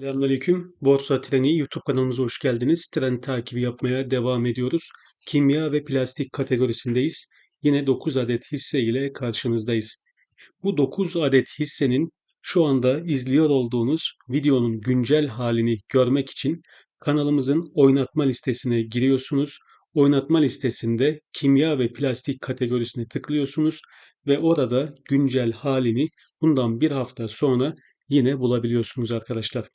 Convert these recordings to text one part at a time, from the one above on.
Selamünaleyküm. Borsa Treni YouTube kanalımıza hoş geldiniz. Tren takibi yapmaya devam ediyoruz. Kimya ve plastik kategorisindeyiz. Yine 9 adet hisse ile karşınızdayız. Bu 9 adet hissenin şu anda izliyor olduğunuz videonun güncel halini görmek için kanalımızın oynatma listesine giriyorsunuz. Oynatma listesinde kimya ve plastik kategorisine tıklıyorsunuz ve orada güncel halini bundan bir hafta sonra yine bulabiliyorsunuz arkadaşlar.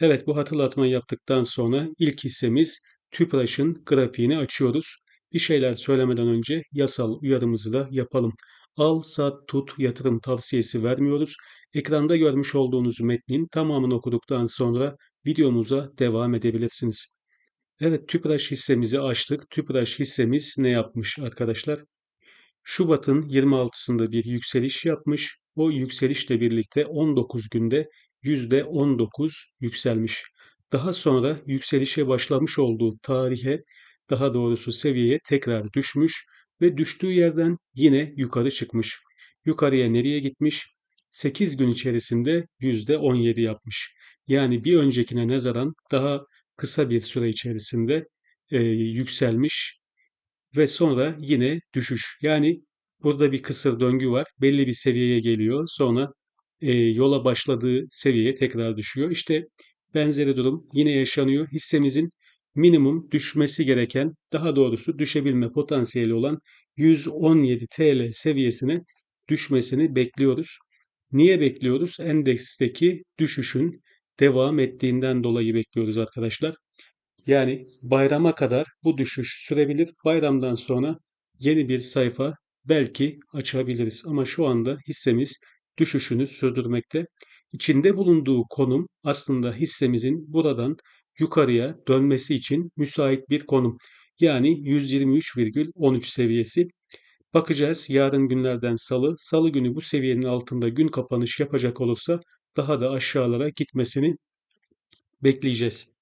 Evet bu hatırlatmayı yaptıktan sonra ilk hissemiz TÜPRAŞ'ın grafiğini açıyoruz. Bir şeyler söylemeden önce yasal uyarımızı da yapalım. Al, sat, tut yatırım tavsiyesi vermiyoruz. Ekranda görmüş olduğunuz metnin tamamını okuduktan sonra videomuza devam edebilirsiniz. Evet TÜPRAŞ hissemizi açtık. TÜPRAŞ hissemiz ne yapmış arkadaşlar? Şubat'ın 26'sında bir yükseliş yapmış. O yükselişle birlikte 19 günde %19 yükselmiş. Daha sonra yükselişe başlamış olduğu tarihe, daha doğrusu seviyeye tekrar düşmüş ve düştüğü yerden yine yukarı çıkmış. Yukarıya nereye gitmiş? 8 gün içerisinde %17 yapmış. Yani bir öncekine nazaran daha kısa bir süre içerisinde e, yükselmiş ve sonra yine düşüş. Yani burada bir kısır döngü var. Belli bir seviyeye geliyor. Sonra e, yola başladığı seviyeye tekrar düşüyor. İşte benzeri durum yine yaşanıyor. Hissemizin minimum düşmesi gereken, daha doğrusu düşebilme potansiyeli olan 117 TL seviyesine düşmesini bekliyoruz. Niye bekliyoruz? Endeksteki düşüşün devam ettiğinden dolayı bekliyoruz arkadaşlar. Yani bayrama kadar bu düşüş sürebilir. Bayramdan sonra yeni bir sayfa belki açabiliriz. Ama şu anda hissemiz düşüşünü sürdürmekte. İçinde bulunduğu konum aslında hissemizin buradan yukarıya dönmesi için müsait bir konum. Yani 123,13 seviyesi. Bakacağız yarın günlerden salı. Salı günü bu seviyenin altında gün kapanış yapacak olursa daha da aşağılara gitmesini bekleyeceğiz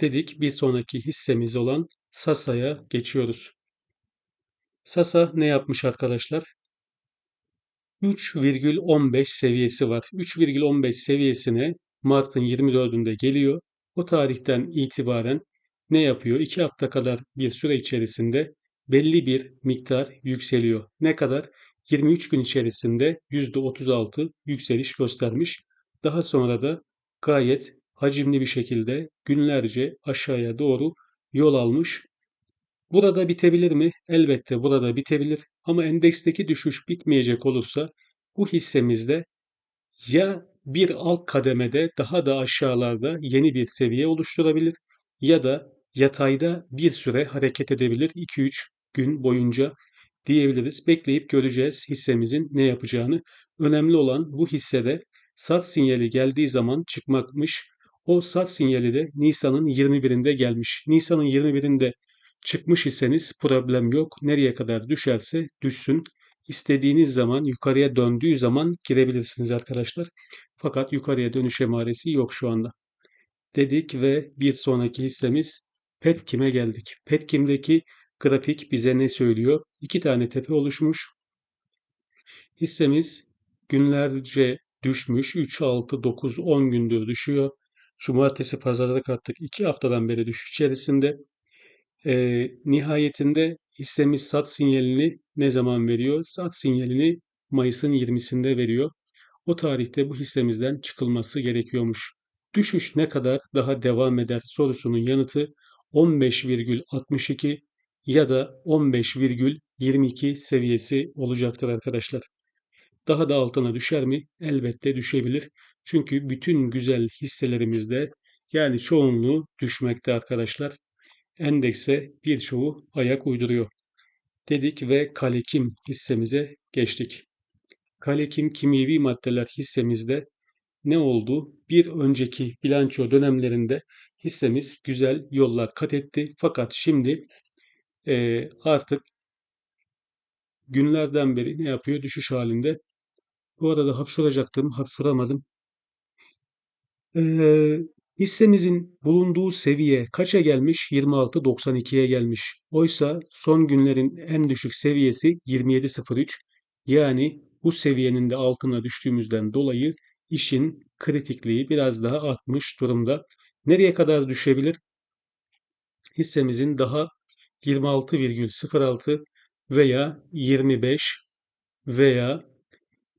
dedik. Bir sonraki hissemiz olan Sasa'ya geçiyoruz. Sasa ne yapmış arkadaşlar? 3,15 seviyesi var. 3,15 seviyesine Mart'ın 24'ünde geliyor. O tarihten itibaren ne yapıyor? 2 hafta kadar bir süre içerisinde belli bir miktar yükseliyor. Ne kadar? 23 gün içerisinde %36 yükseliş göstermiş. Daha sonra da gayet hacimli bir şekilde günlerce aşağıya doğru yol almış. Burada bitebilir mi? Elbette burada bitebilir. Ama endeksteki düşüş bitmeyecek olursa bu hissemizde ya bir alt kademede daha da aşağılarda yeni bir seviye oluşturabilir ya da yatayda bir süre hareket edebilir 2-3 gün boyunca diyebiliriz. Bekleyip göreceğiz hissemizin ne yapacağını. Önemli olan bu hissede sat sinyali geldiği zaman çıkmakmış. O sat sinyali de Nisan'ın 21'inde gelmiş. Nisan'ın 21'inde çıkmış iseniz problem yok. Nereye kadar düşerse düşsün. İstediğiniz zaman yukarıya döndüğü zaman girebilirsiniz arkadaşlar. Fakat yukarıya dönüş emaresi yok şu anda. Dedik ve bir sonraki hissemiz Petkim'e geldik. Petkim'deki grafik bize ne söylüyor? İki tane tepe oluşmuş. Hissemiz günlerce düşmüş. 3, 6, 9, 10 gündür düşüyor. Cumartesi pazarda kattık. iki haftadan beri düşüş içerisinde. E, nihayetinde hissemiz sat sinyalini ne zaman veriyor? Sat sinyalini Mayıs'ın 20'sinde veriyor. O tarihte bu hissemizden çıkılması gerekiyormuş. Düşüş ne kadar daha devam eder sorusunun yanıtı 15,62 ya da 15,22 seviyesi olacaktır arkadaşlar. Daha da altına düşer mi? Elbette düşebilir. Çünkü bütün güzel hisselerimizde yani çoğunluğu düşmekte arkadaşlar. Endekse birçoğu ayak uyduruyor. Dedik ve Kalekim hissemize geçtik. Kalekim kimyevi maddeler hissemizde ne oldu? Bir önceki bilanço dönemlerinde hissemiz güzel yollar kat etti. Fakat şimdi e, artık günlerden beri ne yapıyor? Düşüş halinde. Bu arada hapşuracaktım, hapşuramadım. Ee, hissemizin bulunduğu seviye kaça gelmiş? 26.92'ye gelmiş. Oysa son günlerin en düşük seviyesi 27.03. Yani bu seviyenin de altına düştüğümüzden dolayı işin kritikliği biraz daha artmış durumda. Nereye kadar düşebilir? Hissemizin daha 26,06 veya 25 veya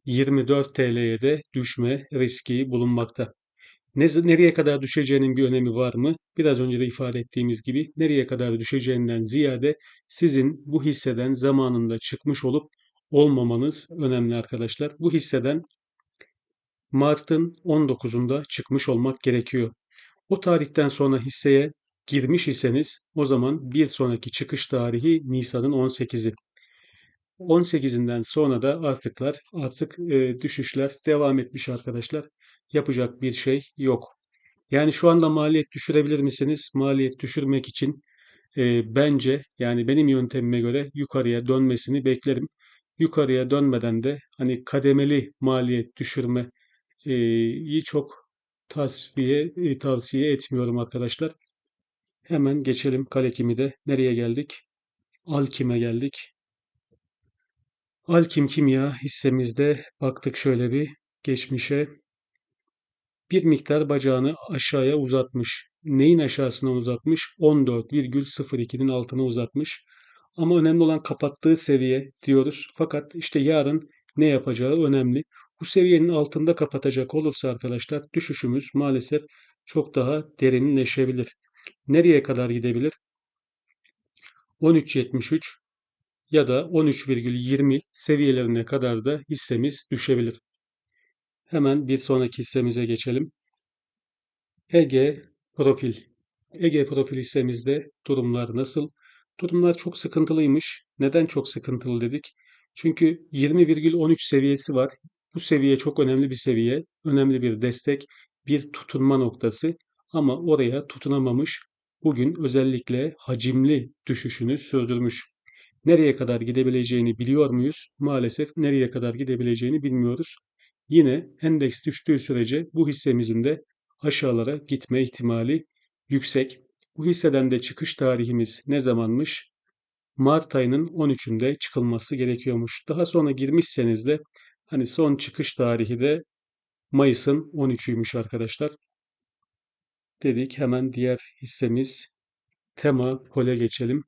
24 TL'ye de düşme riski bulunmakta. Ne, nereye kadar düşeceğinin bir önemi var mı? Biraz önce de ifade ettiğimiz gibi nereye kadar düşeceğinden ziyade sizin bu hisseden zamanında çıkmış olup olmamanız önemli arkadaşlar. Bu hisseden Mart'ın 19'unda çıkmış olmak gerekiyor. O tarihten sonra hisseye girmiş iseniz o zaman bir sonraki çıkış tarihi Nisan'ın 18'i. 18'inden sonra da artıklar artık e, düşüşler devam etmiş arkadaşlar. Yapacak bir şey yok. Yani şu anda maliyet düşürebilir misiniz? Maliyet düşürmek için e, bence yani benim yöntemime göre yukarıya dönmesini beklerim. Yukarıya dönmeden de hani kademeli maliyet düşürmeyi çok tasfiye, e, tavsiye etmiyorum arkadaşlar. Hemen geçelim Kalekim'i de. Nereye geldik? Alkim'e geldik. Alkim Kimya hissemizde baktık şöyle bir geçmişe. Bir miktar bacağını aşağıya uzatmış. Neyin aşağısına uzatmış? 14,02'nin altına uzatmış. Ama önemli olan kapattığı seviye diyoruz. Fakat işte yarın ne yapacağı önemli. Bu seviyenin altında kapatacak olursa arkadaşlar düşüşümüz maalesef çok daha derinleşebilir. Nereye kadar gidebilir? 13.73 ya da 13,20 seviyelerine kadar da hissemiz düşebilir. Hemen bir sonraki hissemize geçelim. Ege Profil. Ege Profil hissemizde durumlar nasıl? Durumlar çok sıkıntılıymış. Neden çok sıkıntılı dedik? Çünkü 20,13 seviyesi var. Bu seviye çok önemli bir seviye. Önemli bir destek, bir tutunma noktası. Ama oraya tutunamamış. Bugün özellikle hacimli düşüşünü sürdürmüş. Nereye kadar gidebileceğini biliyor muyuz? Maalesef nereye kadar gidebileceğini bilmiyoruz. Yine endeks düştüğü sürece bu hissemizin de aşağılara gitme ihtimali yüksek. Bu hisseden de çıkış tarihimiz ne zamanmış? Mart ayının 13'ünde çıkılması gerekiyormuş. Daha sonra girmişseniz de hani son çıkış tarihi de Mayıs'ın 13'üymüş arkadaşlar. Dedik hemen diğer hissemiz Tema Pole geçelim.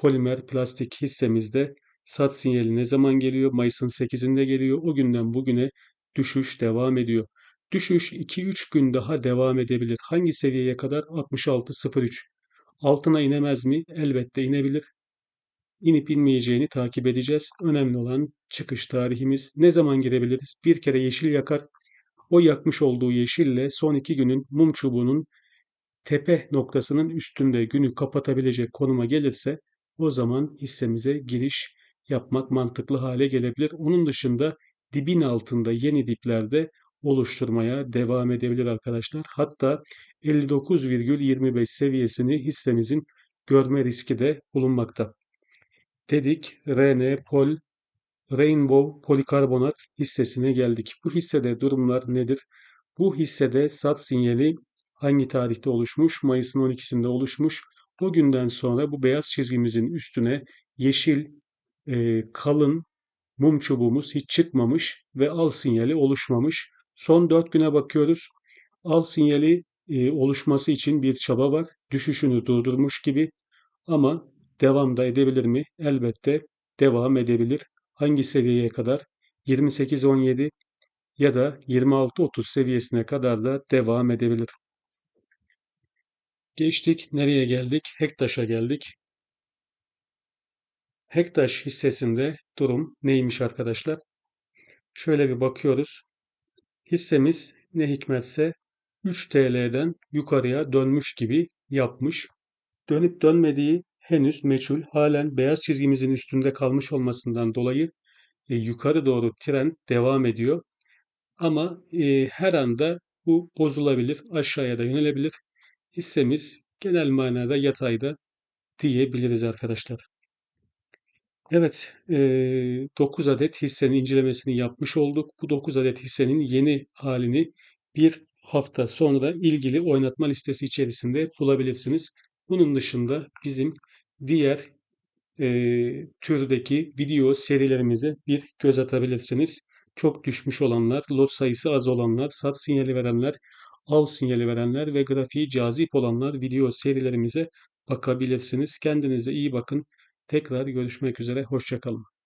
Polimer plastik hissemizde sat sinyali ne zaman geliyor? Mayıs'ın 8'inde geliyor. O günden bugüne düşüş devam ediyor. Düşüş 2-3 gün daha devam edebilir. Hangi seviyeye kadar? 66.03. Altına inemez mi? Elbette inebilir. İnip inmeyeceğini takip edeceğiz. Önemli olan çıkış tarihimiz. Ne zaman girebiliriz? Bir kere yeşil yakar. O yakmış olduğu yeşille son iki günün mum çubuğunun tepe noktasının üstünde günü kapatabilecek konuma gelirse o zaman hissemize giriş yapmak mantıklı hale gelebilir. Onun dışında dibin altında yeni diplerde oluşturmaya devam edebilir arkadaşlar. Hatta 59,25 seviyesini hissemizin görme riski de bulunmakta. Dedik RN Pol Rainbow polikarbonat hissesine geldik. Bu hissede durumlar nedir? Bu hissede sat sinyali hangi tarihte oluşmuş? Mayıs'ın 12'sinde oluşmuş. O günden sonra bu beyaz çizgimizin üstüne yeşil e, kalın mum çubuğumuz hiç çıkmamış ve al sinyali oluşmamış. Son 4 güne bakıyoruz. Al sinyali e, oluşması için bir çaba var. Düşüşünü durdurmuş gibi ama devam da edebilir mi? Elbette devam edebilir. Hangi seviyeye kadar? 28-17 ya da 26-30 seviyesine kadar da devam edebilir. Geçtik. Nereye geldik? Hektaş'a geldik. Hektaş hissesinde durum neymiş arkadaşlar? Şöyle bir bakıyoruz. Hissemiz ne hikmetse 3 TL'den yukarıya dönmüş gibi yapmış. Dönüp dönmediği henüz meçhul. Halen beyaz çizgimizin üstünde kalmış olmasından dolayı e, yukarı doğru trend devam ediyor. Ama e, her anda bu bozulabilir, aşağıya da yönelebilir. Hissemiz genel manada yatayda diyebiliriz arkadaşlar. Evet, e, 9 adet hissenin incelemesini yapmış olduk. Bu 9 adet hissenin yeni halini bir hafta sonra ilgili oynatma listesi içerisinde bulabilirsiniz. Bunun dışında bizim diğer e, türdeki video serilerimize bir göz atabilirsiniz. çok düşmüş olanlar, lot sayısı az olanlar, sat sinyali verenler, al sinyali verenler ve grafiği cazip olanlar video serilerimize bakabilirsiniz. Kendinize iyi bakın. Tekrar görüşmek üzere. Hoşçakalın.